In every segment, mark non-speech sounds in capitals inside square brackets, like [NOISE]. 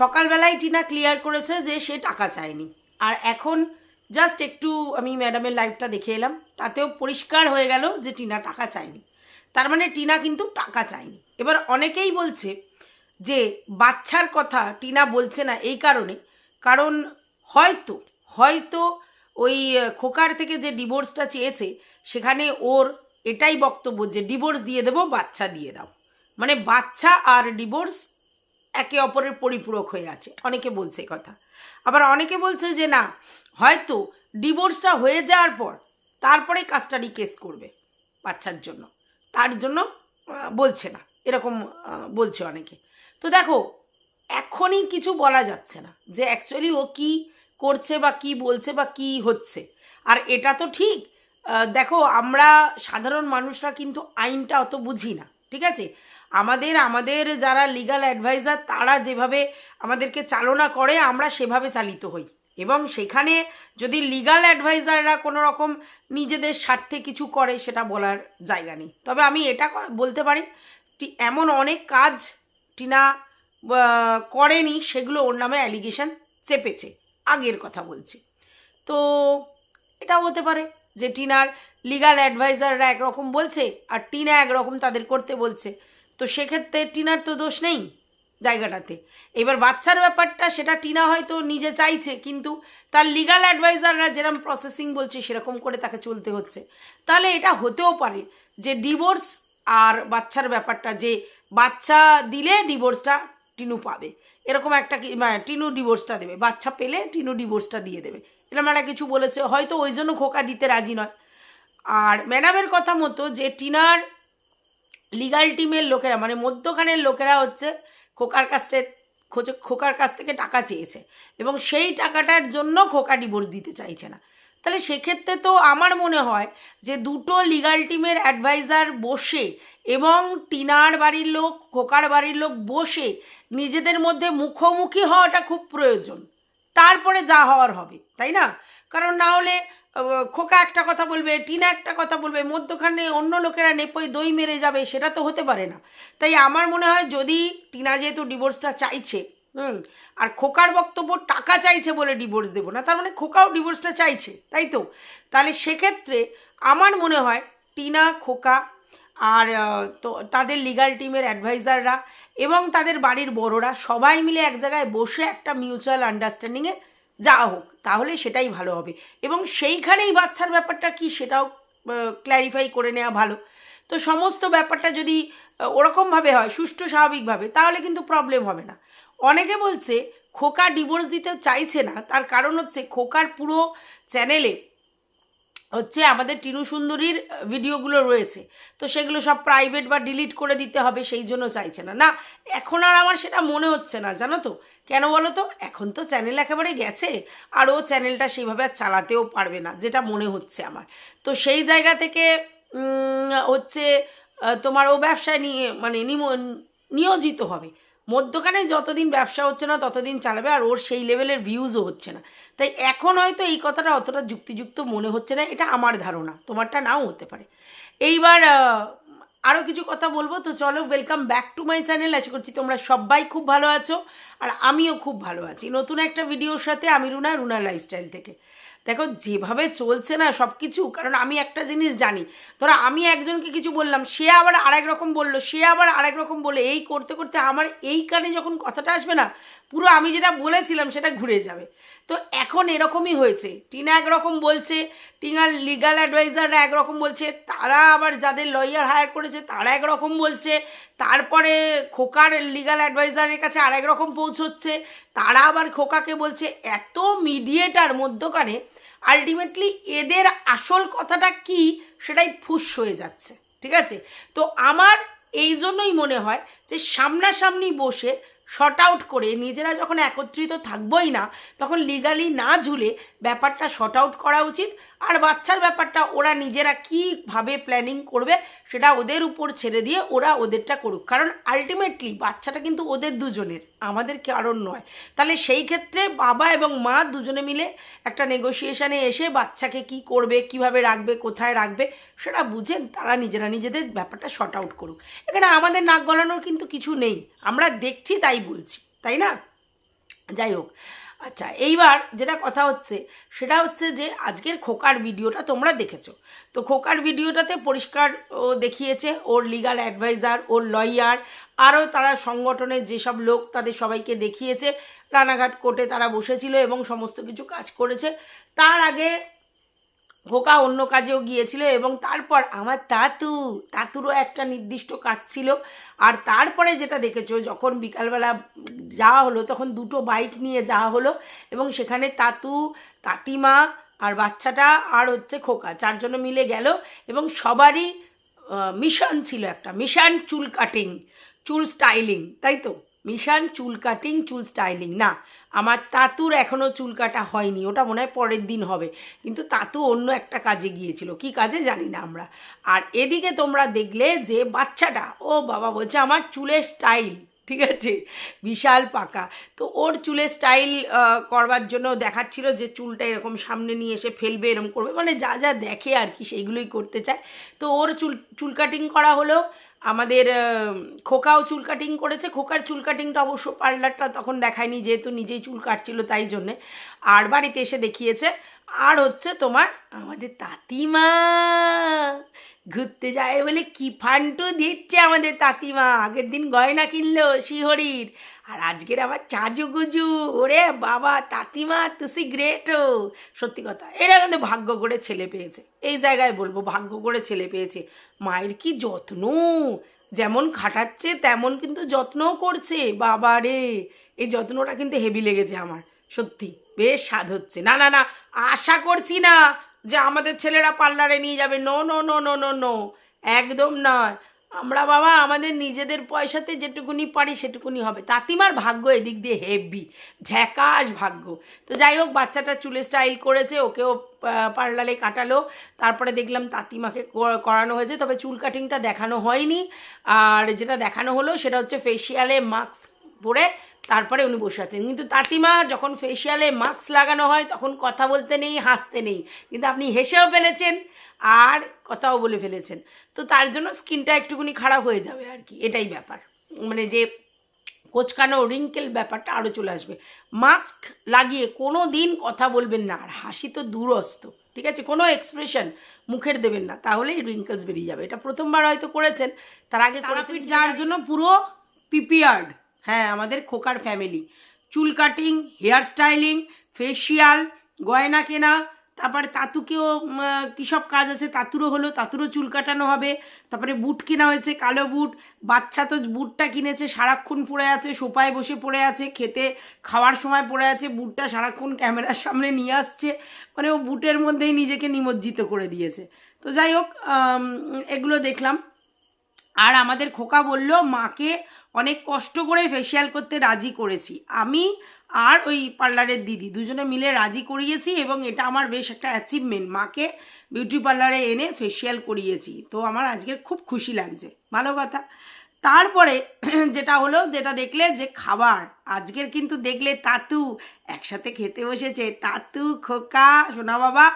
সকালবেলায় টিনা ক্লিয়ার করেছে যে সে টাকা চায়নি। আর এখন জাস্ট একটু আমি ম্যাডামের লাইভটা দেখে এলাম, তাতেও পরিষ্কার হয়ে গেল যে টিনা টাকা চায়নি। তার মানে টিনা কিন্তু টাকা চায়নি। এবার অনেকেই বলছে যে বাচ্চার কথা টিনা বলছে না এই কারণে, কারণ হয়তো হয়তো ওই খোকার থেকে যে ডিভোর্সটা চেয়েছে, সেখানে ওর এটাই বক্তব্য যে ডিভোর্স দিয়ে দেবো, বাচ্চা দিয়ে দাও। মানে বাচ্চা আর ডিভোর্স একে অপরের পরিপূরক হয়ে আছে। অনেকে বলছে কথা। আবার অনেকে বলছে যে না, হয়তো ডিভোর্সটা হয়ে যাওয়ার পর তারপরে কাস্টাডি কেস করবে বাচ্চার জন্য। তার জন্য বলছে না। এরকম বলছে অনেকে। তো দেখো, এখনই কিছু বলা যাচ্ছে না যে অ্যাকচুয়ালি ও কি করছে বা কি বলছে বা কি হচ্ছে। আর এটা তো ঠিক দেখো, আমরা সাধারণ মানুষরা কিন্তু আইনটা অত বুঝি না, ঠিক আছে? আমাদের আমাদের যারা লিগ্যাল অ্যাডভাইজার তারা যেভাবে আমাদেরকে চালনা করে, আমরা সেভাবে চালিত হই। এবং সেখানে যদি লিগ্যাল অ্যাডভাইজাররা কোনো রকম নিজেদের স্বার্থে কিছু করে, সেটা বলার জায়গা নেই। তবে আমি এটা বলতে পারি এমন অনেক কাজ টিনা করেনি, সেগুলো ওর নামে অ্যালিগেশন চেপেছে। আগের কথা বলছি। তো এটাও হতে পারে যে টিনার লিগ্যাল অ্যাডভাইজাররা একরকম বলছে, আর টিনা একরকম তাদের করতে বলছে। তো সেক্ষেত্রে টিনার তো দোষ নেই জায়গাটাতে। এবার বাচ্চার ব্যাপারটা সেটা টিনা হয়তো নিজে চাইছে, কিন্তু তার লিগাল অ্যাডভাইজাররা যেরকম প্রসেসিং বলছে সেরকম করে তাকে চলতে হচ্ছে। তাহলে এটা হতেও পারে যে ডিভোর্স আর বাচ্চার ব্যাপারটা, যে বাচ্চা দিলে ডিভোর্সটা টিনু পাবে। এরকম একটা মানে টিনু ডিভোর্সটা দেবে, বাচ্চা পেলে টিনু ডিভোর্সটা দিয়ে দেবে। এরকম একটা কিছু বলেছে, হয়তো ওই জন্য খোকা দিতে রাজি নয়। আর ম্যাডামের কথা মতো যে টিনার লিগাল টিমের লোকেরা মানে মধ্যখানের লোকেরা হচ্ছে খোকার কাছ খোঁজে, খোকার কাছ থেকে টাকা চেয়েছে এবং সেই টাকাটার জন্য খোকা ডিভোর্স দিতে চাইছে না। তাহলে সেক্ষেত্রে তো আমার মনে হয় যে দুটো লিগাল টিমের অ্যাডভাইজার বসে এবং টিনার বাড়ির লোক, খোকার বাড়ির লোক বসে নিজেদের মধ্যে মুখোমুখি হওয়াটা খুব প্রয়োজন। তারপরে যা হওয়ার হবে, তাই না? কারণ না হলে খোকা একটা কথা বলবে, টিনা একটা কথা বলবে, মধ্যখানে অন্য লোকেরা নেপই দই মেরে যাবে, সেটা তো হতে পারে না। তাই আমার মনে হয় যদি টিনা যেহেতু ডিভোর্সটা চাইছে, হুম, আর খোকার বক্তব্য টাকা চাইছে বলে ডিভোর্স দেবো না, তার মানে খোকাও ডিভোর্সটা চাইছে, তাই তো? তাহলে সেক্ষেত্রে আমার মনে হয় টিনা, খোকা আর তো তাদের লিগাল টিমের অ্যাডভাইজাররা এবং তাদের বাড়ির বড়রা সবাই মিলে এক জায়গায় বসে একটা মিউচুয়াল আন্ডারস্ট্যান্ডিংয়ে যাওয়া হোক তাহলে সেটাই ভালো হবে। এবং সেইখানেই বাচ্চার ব্যাপারটা কি সেটাও ক্ল্যারিফাই করে নেওয়া ভালো। তো সমস্ত ব্যাপারটা যদি ওরকমভাবে হয়, সুষ্ঠু স্বাভাবিকভাবে, তাহলে কিন্তু প্রবলেম হবে না। অনেকে বলছে, খোকা ডিভোর্স দিতে চাইছে না, তার কারণ হচ্ছে খোকার পুরো চ্যানেলে হচ্ছে আমাদের টিনু সুন্দরীর ভিডিওগুলো রয়েছে। তো সেগুলো সব প্রাইভেট বা ডিলিট করে দিতে হবে, সেই জন্য চাইছে না। না, এখন আর আমার সেটা মনে হচ্ছে না, জানো তো? কেন বলো তো? এখন তো চ্যানেল একেবারে গেছে, আর ও চ্যানেলটা সেইভাবে আর চালাতেও পারবে না, যেটা মনে হচ্ছে আমার। তো সেই জায়গা থেকে হচ্ছে তোমার ও ব্যবসায় নিয়ে মানে নিয়োজিত হবে। মধ্যখানে যতদিন ব্যবসা হচ্ছে না, ততদিন চালাবে আর ওর সেই লেভেলের ভিউজও হচ্ছে না। তাই এখন হয়তো এই কথাটা অতটা যুক্তিযুক্ত মনে হচ্ছে না, এটা আমার ধারণা, তোমারটা নাও হতে পারে। এইবার আরও কিছু কথা বলব, তো চলো welcome back to my channel আশা করছি তোমরা সবাই খুব ভালো আছো, আর আমিও খুব ভালো আছি। নতুন একটা ভিডিওর সাথে আমি রুনা রুনা লাইফস্টাইল থেকে। দেখো, যেভাবে চলছে না সব কিছু কারণ আমি একটা জিনিস জানি। ধরো, আমি একজনকে কিছু বললাম, সে আবার আরেক রকম বলল, সে আবার আরেক রকম বলে, এই করতে করতে আমার এই কানে যখন কথাটা আসবে না, পুরো আমি যেটা বলেছিলাম সেটা ঘুরে যাবে। তো এখন এরকমই হয়েছে। টিনা একরকম বলছে টিনার লিগাল অ্যাডভাইজাররা একরকম বলছে, তারা আবার যাদের লয়ার হায়ার করেছে, তারা একরকম বলছে তারপরে খোকার লিগাল অ্যাডভাইজারের কাছে আরেক রকম পৌঁছচ্ছে। তারা আবার খোকাকে বলছে, এত মিডিয়েটার মধ্যখানে আলটিমেটলি এদের আসল কথাটা কি সেটাই ফুস হয়ে যাচ্ছে। ঠিক আছে? তো আমার এই জন্যই মনে হয় যে সামনাসামনি বসে শর্ট আউট করে নিজেরা যখন একত্রিত থাকবই না, তখন লিগালি না ঝুলে ব্যাপারটা শর্ট আউট করা উচিত। আর বাচ্চার ব্যাপারটা ওরা নিজেরা কীভাবে প্ল্যানিং করবে সেটা ওদের উপর ছেড়ে দিয়ে ওরা ওদেরটা করুক। কারণ আলটিমেটলি বাচ্চাটা কিন্তু ওদের দুজনের। আমাদের কারণ নয়। তাহলে সেই ক্ষেত্রে বাবা এবং মা দুজনে মিলে একটা নেগোসিয়েশানে এসে বাচ্চাকে কি করবে, কীভাবে রাখবে, কোথায় রাখবে, সেটা বুঝেন, তারা নিজেরা নিজেদের ব্যাপারটা শর্ট আউট করুক। এখানে আমাদের নাক গলানোর কিন্তু কিছু নেই। আমরা দেখছি, তাই বলছি। তাই না? যাই হোক। আচ্ছা এইবার যেটা কথা হচ্ছে, সেটা হচ্ছে যে আজকের খোকার ভিডিওটা তোমরা দেখেছ। তো খোকার ভিডিওটাতে পরিষ্কার ও দেখিয়েছে ওর লিগাল অ্যাডভাইজার ওর লয়ার আরও তারা সংগঠনের যেসব লোক তাদের সবাইকে দেখিয়েছে, রানাঘাট কোর্টে তারা বসেছিল এবং সমস্ত কিছু কাজ করেছে। তার আগে খোকা অন্য কাজেও গিয়েছিল এবং তারপর আমার তাতু তাতুরও একটা নির্দিষ্ট কাজ ছিল। আর তারপরে যেটা দেখেছ, যখন বিকালবেলা যাওয়া হলো, তখন দুটো বাইক নিয়ে যাওয়া হলো এবং সেখানে তাতু, তাতিমা আর বাচ্চাটা আর হচ্ছে খোকা চারজন মিলে গেল এবং সবারই মিশন ছিল একটা, মিশন চুল কাটিং চুল স্টাইলিং তাই তো? মিশন চুল কাটিং চুল স্টাইলিং না, আমার তাতুর এখনও চুল কাটা হয়নি, ওটা মনে হয় পরের দিন হবে। কিন্তু তাতু অন্য একটা কাজে গিয়েছিল, কি কাজে জানি না আমরা। আর এদিকে তোমরা দেখলে যে বাচ্চাটা, ও বাবা, বলছে আমার চুলের স্টাইল ঠিক আছে? বিশাল পাকা। তো ওর চুলের স্টাইল করবার জন্য দেখাচ্ছিল যে চুলটা এরকম সামনে নিয়ে এসে ফেলবে, এরকম করবে মানে যা যা দেখে আর কি সেইগুলোই করতে চায়। তো ওর চুল চুল কাটিং করা হলো। আমাদের খোকাও চুল কাটিং করেছে। খোকার চুল কাটিংটা অবশ্য পার্লারটা তখন দেখায়নি, যেহেতু নিজেই চুল কাটছিল তাই জন্যে। আর বাড়িতে এসে দেখিয়েছে আর হচ্ছে তোমার আমাদের তাঁতিমা। ঘুরতে যায় বলে কি ফান্টু দিচ্ছে আমাদের তাঁতিমা। আগের দিন গয়না কিনলো শিহরির। আর আজকের আবার চাজু গুজু। ওরে বাবা, তাঁতিমা, তুসি গ্রেট। ও সত্যি কথা, এরা কিন্তু ভাগ্য করে ছেলে পেয়েছে। এই জায়গায় বলব, ভাগ্য করে ছেলে পেয়েছে। মায়ের কি যত্ন? যেমন খাটাচ্ছে, তেমন কিন্তু যত্নও করছে। বাবা রে এই যত্নটা কিন্তু হেভি লেগেছে আমার, সত্যি। বেশ স্বাদ হচ্ছে। না না না, আশা করছি না যে আমাদের ছেলেরা পার্লারে নিয়ে যাবে। No no no no no no, একদম নয়। আমরা বাবা আমাদের নিজেদের পয়সাতে যেটুকুনি পারি সেটুকুনি হবে। তাতিমার ভাগ্য এদিক দিয়ে হেভি ঝ্যাকাশ ভাগ্য। তো যাই হোক, বাচ্চাটা চুলে স্টাইল করেছে, ওকেও পার্লারে কাটালো। তারপরে দেখলাম তাতিমাকে করানো হয়েছে, তবে চুল কাটিংটা দেখানো হয়নি। আর যেটা দেখানো হলো সেটা হচ্ছে ফেসিয়ালে মাস্ক পরে তারপরে উনি বসে আছেন। কিন্তু তাতিমা যখন ফেসিয়ালে মাস্ক লাগানো হয় তখন কথা বলতে নেই হাসতে নেই। কিন্তু আপনি হেসেও ফেলেছেন আর কথাও বলে ফেলেছেন। তো তার জন্য স্কিনটা একটুখানি খারাপ হয়ে যাবে আর কি এটাই ব্যাপার। মানে যে কোচকানো রিঙ্কেল ব্যাপারটা আরও চলে আসবে। মাস্ক লাগিয়ে কোনো দিন কথা বলবেন না আর হাসি তো দূরস্ত ঠিক আছে? কোনো এক্সপ্রেশন মুখের দেবেন না তাহলেই রিঙ্কেলস বেরিয়ে যাবে। এটা প্রথমবার হয়তো করেছেন তার আগে তারাপীঠ যাওয়ার জন্য পুরো প্রিপেয়ার্ড হ্যাঁ আমাদের খোকার ফ্যামিলি চুল কাটিং হেয়ার স্টাইলিং ফেসিয়াল গয়না কেনা, তারপরে তাতুকেও কী সব কাজ আছে, তাতুরও হলো, তাতুরও চুল কাটানো হবে, তারপরে বুট কেনা হয়েছে, কালো বুট, বাচ্চা তো বুটটা কিনেছে, সারাক্ষণ পড়ে আছে, সোফায় বসে পড়ে আছে, খেতে, খাওয়ার সময় পড়ে আছে, বুটটা সারাক্ষণ ক্যামেরার সামনে নিয়ে আসছে মানে ও বুটের মধ্যেই নিজেকে নিমজ্জিত করে দিয়েছে। তো যাই হোক এগুলো দেখলাম। আর আমাদের খোকা বলল, মাকে অনেক কষ্ট করে ফেসিয়াল করতে রাজি করেছি। আমি আর ওই পার্লারের দিদি দুজনে মিলে রাজি করিয়েছি এবং এটা আমার বেশ একটা অ্যাচিভমেন্ট মাকে বিউটি পার্লারে এনে ফেসিয়াল করিয়েছি। তো আমার আজকের খুব খুশি লাগছে। ভালো কথা। তারপরে [CLEARS THROAT] যেটা হলো, যেটা দেখলে যে খাবার। আজকের কিন্তু দেখলে তাতু। একসাথে খেতে বসেছে। তাতু, খোকা, সোনা বাবা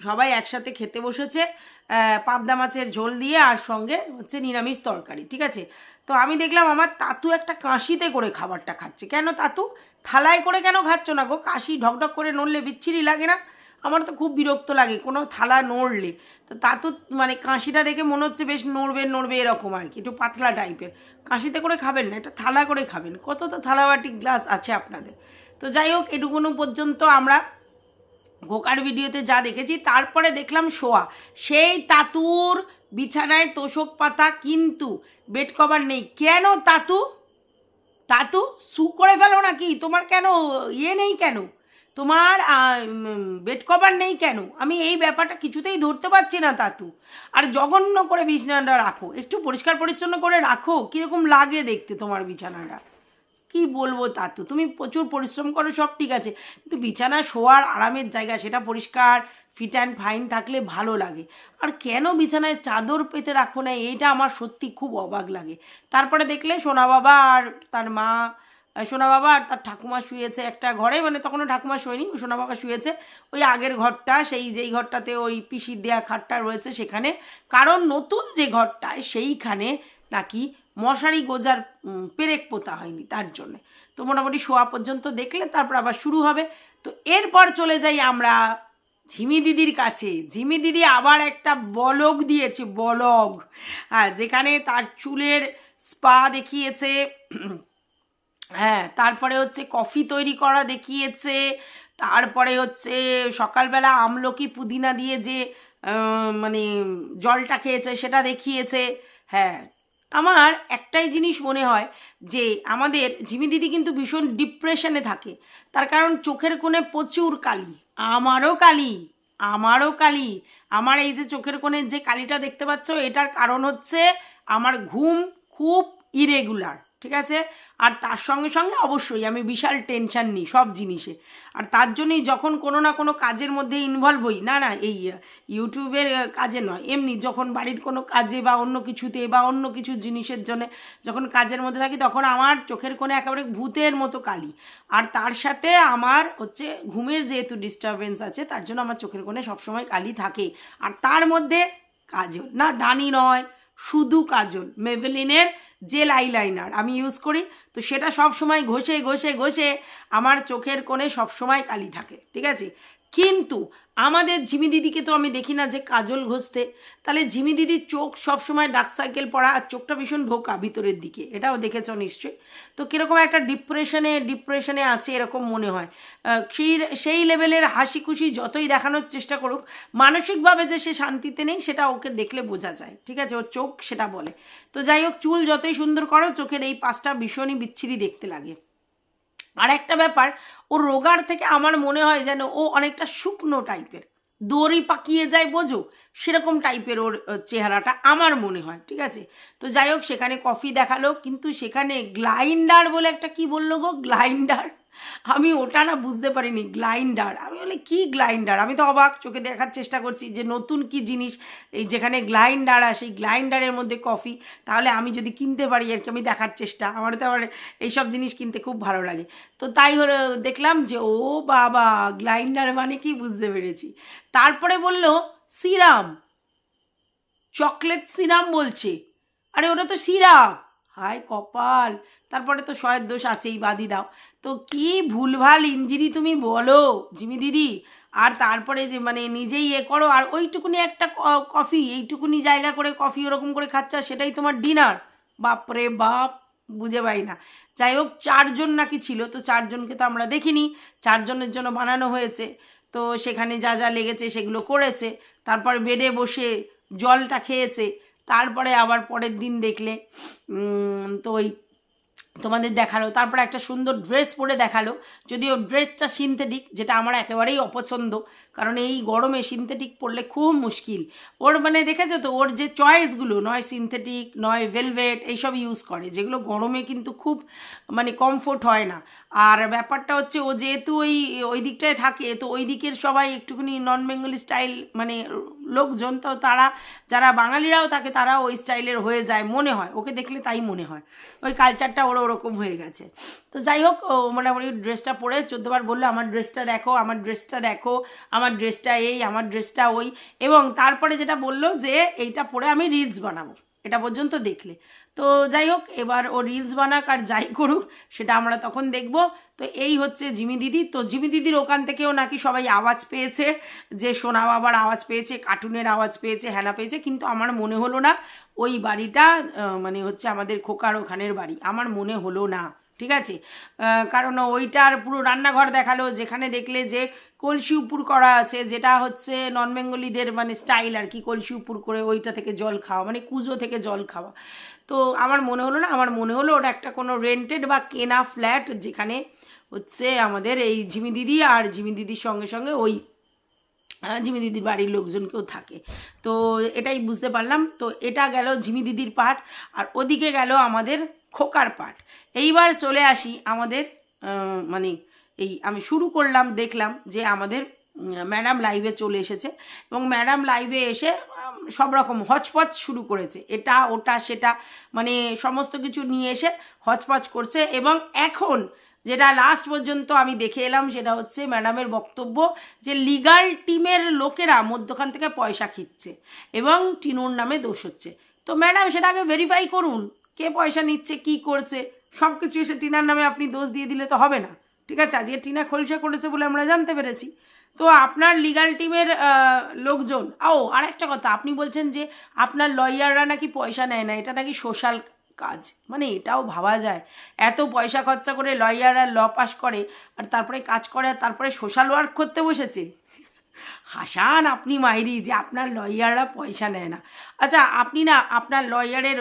সবাই একসাথে খেতে বসেছে। পাবদা মাছের ঝোল দিয়ে আর সঙ্গে হচ্ছে নিরামিষ তরকারি, ঠিক আছে? তো আমি দেখলাম আমার তাতু একটা কাশিতে করে খাবারটা খাচ্ছে। কেন তাতু? থালায় করে কেন খাচ্ছ না গো? কাশি ঢকঢক করে নড়লে বিচ্ছিরি লাগে না? আমার তো খুব বিরক্ত লাগে, কোনো থালা নড়লে। তো তাতু মানে কাশিটা দেখে মনে হচ্ছে বেশ নড়বে নড়বে এরকম আর কি, একটু পাতলা টাইপের। কাশিতে করে খাবেন না এটা থালা করে খাবেন। কত তো থালাবাটি গ্লাস আছে আপনাদের। তো যাই হোক, এটুকুনো পর্যন্ত আমরা ঘোকার ভিডিওতে যা দেখেছি, তারপরে দেখলাম শোয়া। সেই তাতুর বিছানায় তোষক পাতা কিন্তু বেড কভার নেই। কেন তাতু? তাতু সু করে ফেলো নাকি? তোমার কেন ইয়ে নেই কেন? তোমার বেড কভার নেই কেন? আমি এই ব্যাপারটা কিছুতেই ধরতে পারছি না তাতু। আর জঘন্য করে বিছানাটা রাখো। একটু পরিষ্কার পরিচ্ছন্ন করে রাখো। কীরকম লাগে দেখতে তোমার বিছানাটা। কি বলব তা তো? তুমি প্রচুর পরিশ্রম করো, সব ঠিক আছে। কিন্তু বিছানা শোয়ার আরামের জায়গা, সেটা পরিষ্কার ফিট অ্যান্ড ফাইন থাকলে ভালো লাগে। আর কেন বিছানায় চাদর পেতে রাখো না? এইটা আমার সত্যি খুব অবাক লাগে। তারপরে দেখলে সোনা বাবা আর তার মা সোনা বাবা আর তার ঠাকুমা শুয়েছে একটা ঘরে। মানে তখনও ঠাকুমা শোয়নি, সোনা বাবা শুয়েছে ওই আগের ঘরটা, সেই যেই ঘরটাতে ওই পিসির দেয়া খাটটা রয়েছে সেখানে। কারণ নতুন যে ঘরটায় সেইখানে নাকি মশারি গোজার পেরেক পোতা হয়নি তার জন্য। তো মোটামুটি শোয়া পর্যন্ত দেখলে তারপর আবার শুরু হবে। তো এরপর চলে যাই আমরা ঝিমি দিদির কাছে। ঝিমি দিদি আবার একটা বলক দিয়েছে, বলগ। হ্যাঁ যেখানে তার চুলের স্পা দেখিয়েছে। হ্যাঁ তারপরে হচ্ছে কফি তৈরি করা দেখিয়েছে। তারপরে হচ্ছে সকালবেলা আমলকি পুদিনা দিয়ে যে মানে জলটা খেয়েছে সেটা দেখিয়েছে। হ্যাঁ আমার একটাই জিনিস মনে হয় যে আমাদের ঝিমি দিদি কিন্তু ভীষণ ডিপ্রেশনে থাকে। তার কারণ চোখের কোণে প্রচুর কালি। আমারও কালি আমারও কালি। আমার এই যে চোখের কোণে যে কালিটা দেখতে পাচ্ছ, এটার কারণ হচ্ছে আমার ঘুম খুব ইরেগুলার ঠিক আছে? আর তার সঙ্গে সঙ্গে অবশ্যই আমি বিশাল টেনশন নিই সব জিনিসে। আর তার জন্যই যখন কোনো না কোনো কাজের মধ্যে ইনভলভ হই, না না, এই ইউটিউবের কাজে নয়, এমনি যখন বাড়ির কোনো কাজে বা অন্য কিছুতে বা অন্য কিছু জিনিসের জন্য যখন কাজের মধ্যে থাকি, তখন আমার চোখের কোণে একেবারে ভূতের মতো কালি। আর তার সাথে আমার হচ্ছে ঘুমের যেহেতু ডিস্টারবেন্স আছে, তার জন্য আমার চোখের কোণে সবসময় কালি থাকে। আর তার মধ্যে কাজল না, দানি নয় শুধু কাজল মেভেলিনের জেল আইলাইনার আমি ইউজ করি, তো সেটা সব সময় ঘষে ঘষে ঘষে আমার চোখের কোণে সব সময় কালি থাকে, ঠিক আছে? কিন্তু আমাদের ঝিমি দিদিকে তো আমি দেখি না যে কাজল ঘষতে। তাহলে ঝিমি দিদির চোখ সবসময় ডার্ক সার্কেল পড়া আর চোখটা ভীষণ ঢোকা ভিতরের দিকে। এটাও দেখেছ নিশ্চয়ই। তো কীরকম একটা ডিপ্রেশনে ডিপ্রেশনে আছে এরকম মনে হয়। সেই সেই লেভেলের হাসি খুশি যতই দেখানোর চেষ্টা করুক, মানসিকভাবে যে সে শান্তিতে নেই, সেটা ওকে দেখলে বোঝা যায়। ঠিক আছে, ওর চোখ সেটা বলে। তো যাই হোক, চুল যতই সুন্দর করো, চোখের এই পাশটা ভীষণই বিচ্ছিরি দেখতে লাগে। আর একটা ব্যাপার, ও রোগার থেকে আমার মনে হয় যেন ও অনেকটা শুকনো টাইপের। দড়ি পাকিয়ে যায় বোঝো, সেরকম টাইপের ওর চেহারাটা আমার মনে হয়, ঠিক আছে? তো যাই হোক, সেখানে কফি দেখাল, কিন্তু সেখানে গ্লাইন্ডার বলে একটা কি বলল গো? গ্লাইন্ডার? আমি ওটা না বুঝতে পারিনি, গ্লাইন্ডার। আমি বলি, কি গ্লাইন্ডার? আমি তো অবাক চোখে দেখার চেষ্টা করছি যে নতুন কি জিনিস, এই যেখানে গ্লাইন্ডার আসে, এই গ্লাইন্ডারের মধ্যে কফি, তাহলে আমি যদি কিনতে পারি আর কি, আমি দেখার চেষ্টা। আমার তো আমার এইসব জিনিস কিনতে খুব ভালো লাগে। তো তাই হলো, দেখলাম যে, ও বাবা, গ্লাইন্ডার মানে কি? বুঝতে পেরেছি। তারপরে বলল, সিরাম। চকলেট সিরাম বলছে। আরে, ওটা তো সিরাপ হায় কপাল! তারপরে তো শয়ের দোষ আছেই বাদি দাও। তো কি ভুলভাল ইঞ্জিরি তুমি বলো, জিমি দিদি? আর তারপরে যে মানে নিজেই এ করো, আর ওইটুকুনি একটা কফি, এইটুকুনি জায়গা করে কফি ওরকম করে খাচ্ছ সেটাই তোমার ডিনার বাপরে বাপ, বুঝে পাই না। যাই হোক, চারজন নাকি ছিল, তো চারজনকে তো আমরা দেখিনি। চারজনের জন্য বানানো হয়েছে। তো সেখানে যা যা লেগেছে সেগুলো করেছে। তারপর বেডে বসে জলটা খেয়েছে। তারপরে আবার পরের দিন দেখলে তো ওই তোমাদের দেখাল, তারপর একটা সুন্দর ড্রেস পরে দেখাল, যদিও ড্রেসটা সিনথেটিক যেটা আমার একেবারেই অপছন্দ কারণ এই গরমে সিনথেটিক পরলে খুব মুশকিল। ওর মানে দেখেছ তো, ওর যে চয়েসগুলো নয় সিনথেটিক নয় ভেলভেট এইসব ইউজ করে, যেগুলো গরমে কিন্তু খুব মানে কমফোর্ট হয় না। আর ব্যাপারটা হচ্ছে, ও যেহেতু ওই ওই দিকটায় থাকে, তো ওই দিকের সবাই একটুখানি নন বেঙ্গলি স্টাইল মানে লোকজন, তো তারা, যারা বাঙালিরাও থাকে তারা ওই স্টাইলের হয়ে যায় মনে হয়। ওকে দেখলে তাই মনে হয়। ওই কালচারটা ওর ওরকম হয়ে গেছে। তো যাই হোক মোটামুটি ড্রেসটা পরে, চোদ্দবার বলল, আমার ড্রেসটা দেখো, আমার ড্রেসটা দেখো, আমার ড্রেসটা এই, আমার ড্রেসটা ওই। এবং তারপরে যেটা বলল যে, এইটা পরে আমি রিলস বানাবো। এটা পর্যন্ত দেখলে। তো যাই হোক, এবার ও রিলস বানাক আর যাই করুক, সেটা আমরা তখন দেখব। তো এই হচ্ছে জিমি দিদি। তো জিমি দিদির ওখান থেকেও নাকি সবাই আওয়াজ পেয়েছে, যে সোনা বাবার আওয়াজ পেয়েছে, কার্টুনের আওয়াজ পেয়েছে হ্যানা পেয়েছে। কিন্তু আমার মনে হলো না, ওই বাড়িটা মানে হচ্ছে আমাদের খোকার ওখানের বাড়ি। আমার মনে হলো না, ঠিক আছে? কারণ ওইটার পুরো রান্নাঘর দেখাল, যেখানে দেখলে যে কলসি উপুর করা আছে, যেটা হচ্ছে নন বেঙ্গলিদের মানে স্টাইল আর কি, কলসি উপুর করে ওইটা থেকে জল খাওয়া মানে কুজো থেকে জল খাওয়া। তো আমার মনে হলো না, আমার মনে হলো ওটা একটা কোনো রেন্টেড বা কেনা ফ্ল্যাট যেখানে হচ্ছে আমাদের এই ঝিমি দিদি আর ঝিমি দিদির সঙ্গে সঙ্গে ওই ঝিমি দিদির বাড়ির লোকজনকেও থাকে। তো এটাই বুঝতে পারলাম। তো এটা গেল ঝিমি দিদির পাঠ, আর ওদিকে গেল আমাদের খোকার পাঠ। এইবার চলে আসি আমাদের মানে এই আমি শুরু করলাম, দেখলাম যে আমাদের ম্যাডাম লাইভে চলে এসেছে এবং ম্যাডাম লাইভে এসে সব রকম হচপচ শুরু করেছে। এটা, ওটা, সেটা মানে সমস্ত কিছু নিয়ে এসে হচপচ করছে এবং এখন যেটা লাস্ট পর্যন্ত আমি দেখে এলাম সেটা হচ্ছে ম্যাডামের বক্তব্য যে লিগাল টিমের লোকেরা মধ্যখান থেকে পয়সা খিচ্ছে এবং টিনুর নামে দোষ হচ্ছে। তো ম্যাডাম সেটাকে ভেরিফাই করুন, কে পয়সা নিচ্ছে, কি করছে সব কিছু এসে টিনার নামে আপনি দোষ দিয়ে দিলে তো হবে না। ঠিক আছে? আজকে টিনা খোলসা করেছে বলে আমরা জানতে পেরেছি। তো আপনার লিগাল টিমের লোকজন ও আর একটা কথা, আপনি বলছেন যে আপনার লয়াররা নাকি পয়সা নেয় না, এটা নাকি সোশ্যাল কাজ। মানে এটাও ভাবা যায়। এত পয়সা খরচা করে লয়াররা ল পাস করে, আর তারপরে কাজ করে, আর তারপরে সোশ্যাল ওয়ার্ক করতে বসেছে। হাসান, আপনি মাইরি যে আপনার লয়াররা পয়সা নেয় না। আচ্ছা আপনি না আপনার লয়ারের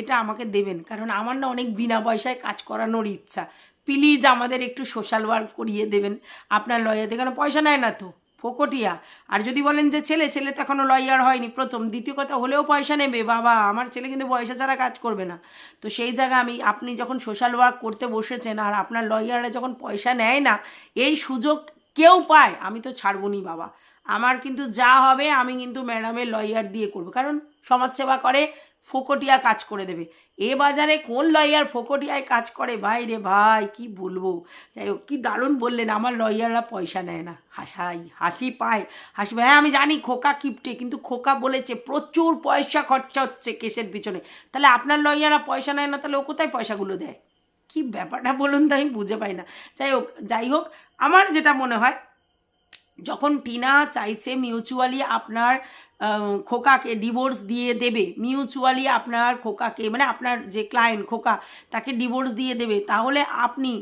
এটা আমাকে দেবেন, কারণ আমার না অনেক বিনা পয়সায় কাজ করানোর ইচ্ছা। প্লিজ আমাদের একটু সোশ্যাল ওয়ার্ক করিয়ে দেবেন। আপনার লয়ারদের কারণ পয়সা নেয় না তো, ফোকটিয়া। আর যদি বলেন যে ছেলে ছেলে তো এখনও লয়ার হয়নি প্রথম, দ্বিতীয় কথা হলেও পয়সা নেবে, বাবা, আমার ছেলে কিন্তু পয়সা ছাড়া কাজ করবে না। তো সেই জায়গায় আমি, আপনি যখন সোশ্যাল ওয়ার্ক করতে বসেছেন আর আপনার লয়াররা যখন পয়সা নেয় না, এই সুযোগ কেউ পায়, আমি তো ছাড়বনি বাবা। আমার কিন্তু যা হবে, আমি কিন্তু ম্যাডামের লয়ার দিয়ে করব। কারণ সমাজসেবা করে ফোকটিয়া কাজ করে দেবে। এ বাজারে কোন লয়ার ফোকটিয়ায় কাজ করে? ভাই রে ভাই, কি বলব? যাই হোক, কী দারুণ বললেন। আমার লয়াররা পয়সা নেয় না। হাসাই, হাসি পায়, হাসি হ্যাঁ আমি জানি খোকা কিপটে, কিন্তু খোকা বলেছে, প্রচুর পয়সা খরচা হচ্ছে কেসের পিছনে। তাহলে আপনার লয়াররা পয়সা নেয় না, তাহলে ও কোথায় পয়সাগুলো দেয়? কি ব্যাপারটা বলুন তো, আমি বুঝে পাই না। যাই হোক যাই হোক, আমার যেটা মনে হয় যখন টিনা চাইছে মিউচুয়ালি আপনার খোকাকে ডিভোর্স দিয়ে দেবে, মিউচুয়ালি আপনার খোকাকে মানে আপনার যে ক্লায়েন্ট খোকা, তাকে ডিভোর্স দিয়ে দেবে, তাহলে আপনি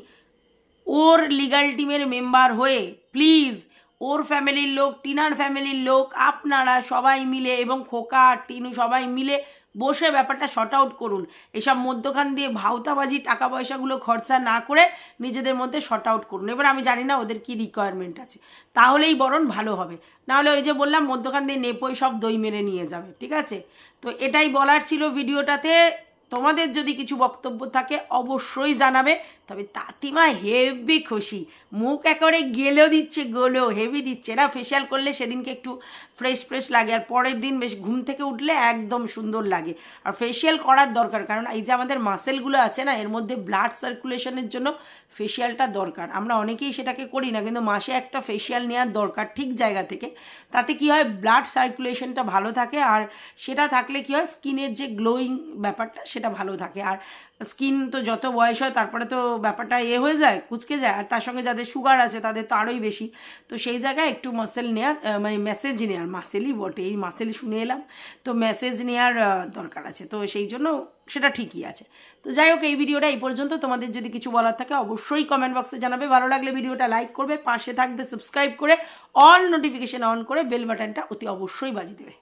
ওর লিগাল টিমের মেম্বার হয়ে প্লিজ ওর ফ্যামিলির লোক, টিনার ফ্যামিলির লোক, আপনারা সবাই মিলে এবং খোকা টিনু সবাই মিলে বসে ব্যাপারটা শর্ট আউট করুন। এসব মধ্যখান দিয়ে ভাওতাবাজি টাকা পয়সাগুলো খরচা না করে নিজেদের মধ্যে শর্ট আউট করুন। এবার আমি জানি না ওদের কি রিকোয়ারমেন্ট আছে। তাহলেই বরং ভালো হবে। নাহলে ওই যে বললাম, মধ্যখান দিয়ে নেপোই সব দই মেরে নিয়ে যাবে, ঠিক আছে? তো এটাই বলার ছিল ভিডিওটাতে তোমাদের যদি কিছু বক্তব্য থাকে, অবশ্যই জানাবে। তবে তাতিমা হেভি খুশি। মুখ একেবারে গেলেও দিচ্ছে, গোলেও হেভি দিচ্ছে না। ফেশিয়াল করলে সেদিনকে একটু ফ্রেশ ফ্রেশ লাগে। আর পরের দিন বেশ ঘুম থেকে উঠলে একদম সুন্দর লাগে। আর ফেশিয়াল করার দরকার, কারণ এই যে আমাদের মাসেলগুলো আছে না, এর মধ্যে ব্লাড সার্কুলেশনের জন্য ফেশিয়ালটা দরকার। আমরা অনেকেই সেটাকে করি না, কিন্তু মাসে একটা ফেশিয়াল নেওয়ার দরকার ঠিক জায়গা থেকে। তাতে কি হয় ব্লাড সার্কুলেশনটা ভালো থাকে, আর সেটা থাকলে কি হয় স্কিনের যে গ্লোয়িং ব্যাপারটা, সেটা ভালো থাকে। আর স্কিন তো যত বয়স হয়, তারপরে তো ব্যাপারটা এ হয়ে যায়, কুচকে যায়, আর তার সঙ্গে যাদের সুগার আছে, তাদের তো আরোই বেশি। তো সেই জায়গায় একটু মাসেল নেওয়ার মানে মেসেজ নেওয়ার মাসেলই বটে, এই মাসেলই শুনে এলাম। তো মেসেজ নেওয়ার দরকার আছে। তো সেই জন্য সেটা ঠিকই আছে। তো যাই হোক, এই ভিডিওটা এই পর্যন্ত। তোমাদের যদি কিছু বলার থাকে, অবশ্যই কমেন্ট বক্সে জানাবে। ভালো লাগলে ভিডিওটা লাইক করবে, পাশে থাকবে সাবস্ক্রাইব করে অল নোটিফিকেশন অন করে বেল বাটনটা অতি অবশ্যই বাজিয়ে দেবে।